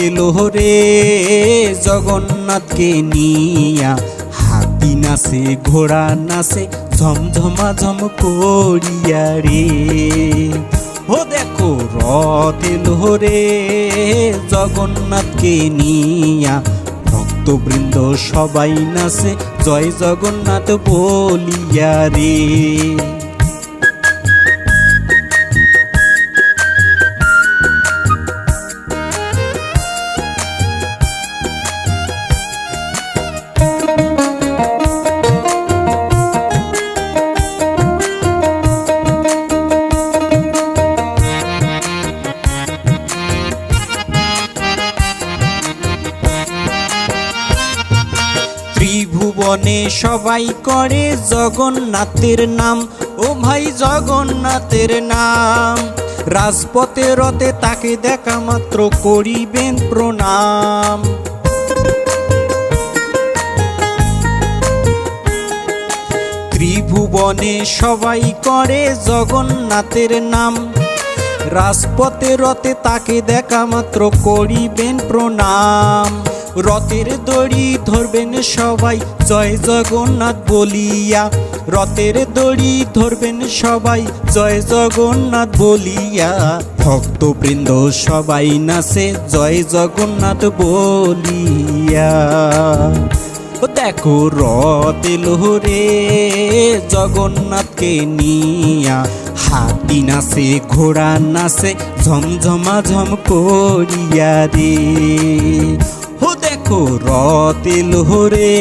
লোহরে জগন্নাথকে নিয়া। হাতি নাচে, ঘোড়া নাচে, ঝমঝমা ঝম করিয়া রে। ও দেখো রতে লোহরে জগন্নাথকে নিয়া। ভক্তবৃন্দ সবাই নাচে, জয় জগন্নাথ বলিয়া রে। ত্রিভুবনে সবাই করে জগন্নাথের নাম। ও ভাই জগন্নাথের নাম। রাজপথে রথে তাকে দেখা মাত্র করিবেন প্রণাম। ত্রিভুবনে সবাই করে জগন্নাথের নাম। রাজপথে রথে তাকে দেখা মাত্র করিবেন প্রণাম। রথের দড়ি ধরবেন সবাই, জয় জগন্নাথ বলিয়া। রথের দড়ি ধরবেন সবাই, জয় জগন্নাথ বলিয়া। ভক্তবৃন্দ সবাই নাচে, জয় জগন্নাথ বলিয়া। দেখো রতে লোহরে জগন্নাথকে নিয়া। হাতি নাচে, ঘোড়া নাচে ঝমঝমা ঝম করিয়া রে ও দেখো রতে লোহরে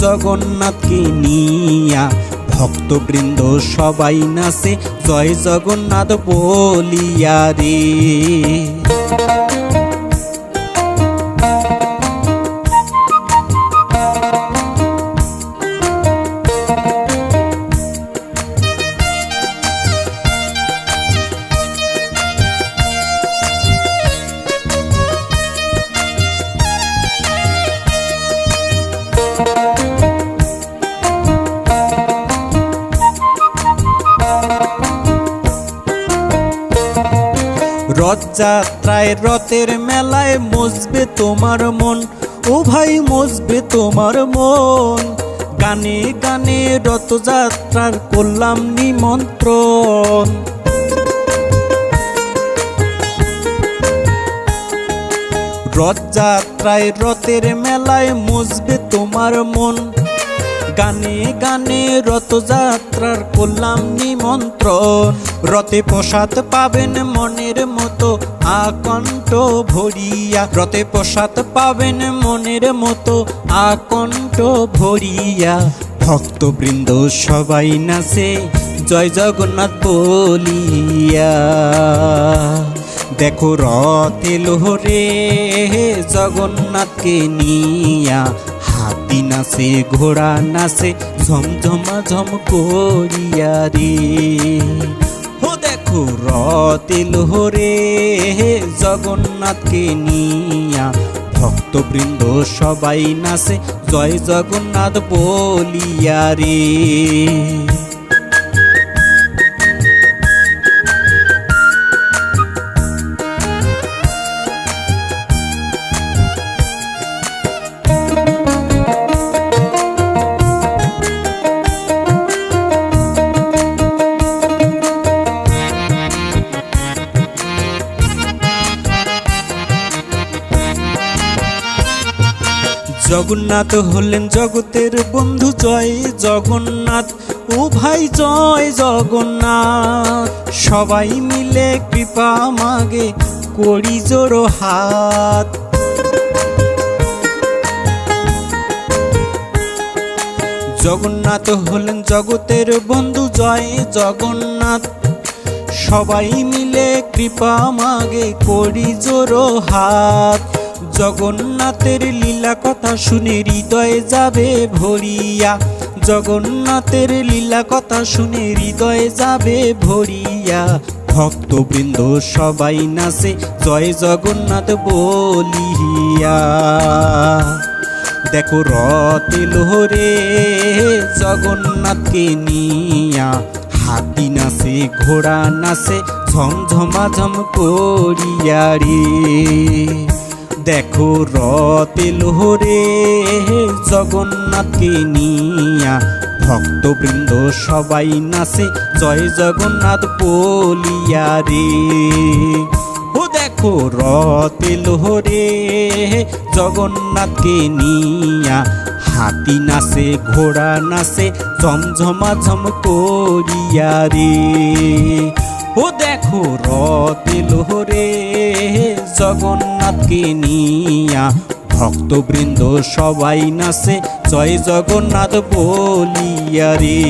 জগন্নাথকে নিয়া ভক্তবৃন্দ সবাই নাচে। জয় জগন্নাথ বলিয়া রে। রথযাত্রায় রথের মেলায় মজবে তোমার মন, ও ভাই মজবে তোমার মন। গানে গানে রথযাত্রার করলাম নিমন্ত্রণ। রথযাত্রায় রথের মেলায় মজবে তোমার মন গানে গানে রথযাত্রার করলাম নিমন্ত্রণ রথে প্রসাদ পাবেন মনের মতো আকণ্ঠ ভরিয়া। রথে প্রসাদ পাবেন মনের মতো আকণ্ঠ ভরিয়া। ভক্তবৃন্দ সবাই নাচে, জয় জগন্নাথ বলিয়া। দেখো রথে লোহরে জগন্নাথকে নিয়া হাতি নাচে, ঘোড়া নাচে, ঝমঝমা ঝম করিয়া রে। ও দেখো রতে লোহরে জগন্নাথকে নিয়া ভক্তবৃন্দ সবাই নাচে, জয় জগন্নাথ বলিয়া রে। জগন্নাথ হলেন জগতের বন্ধু জয় জগন্নাথ ও ভাই জয় জগন্নাথ। সবাই মিলে কৃপা মাগে, করি জোড়ো হাত। জগন্নাথ হলেন জগতের বন্ধু জয় জগন্নাথ, সবাই মিলে কৃপা মাগে, করি জোড়ো হাত। জগন্নাথের লীলা কথা শুনে হৃদয়ে যাবে ভরিয়া। জগন্নাথের লীলা কথা শুনে হৃদয়ে যাবে ভরিয়া। ভক্তবৃন্দ সবাই নাচে, জয় জগন্নাথ বলিয়া। দেখো রথ লোহরে জগন্নাথকে নিয়া। হাতি নাচে, ঘোড়া নাচে, ঝমঝমাঝম করিয়া রে। দেখো রতে লোহরে জগন্নাথকে নিয়া ভক্তবৃন্দ সবাই নাচে, জয় জগন্নাথ বলিয়া রে। ও দেখো রতে লোহরে জগন্নাথকে নিয়া হাতি নাচে, ঘোড়া নাচে ঝমঝমা ঝম করিয়া রে। ও দেখো রতে লোহরে জগন্নাথকে নিয়া। ভক্তবৃন্দ সবাই নাচে জয় জগন্নাথ বলিয়া রে।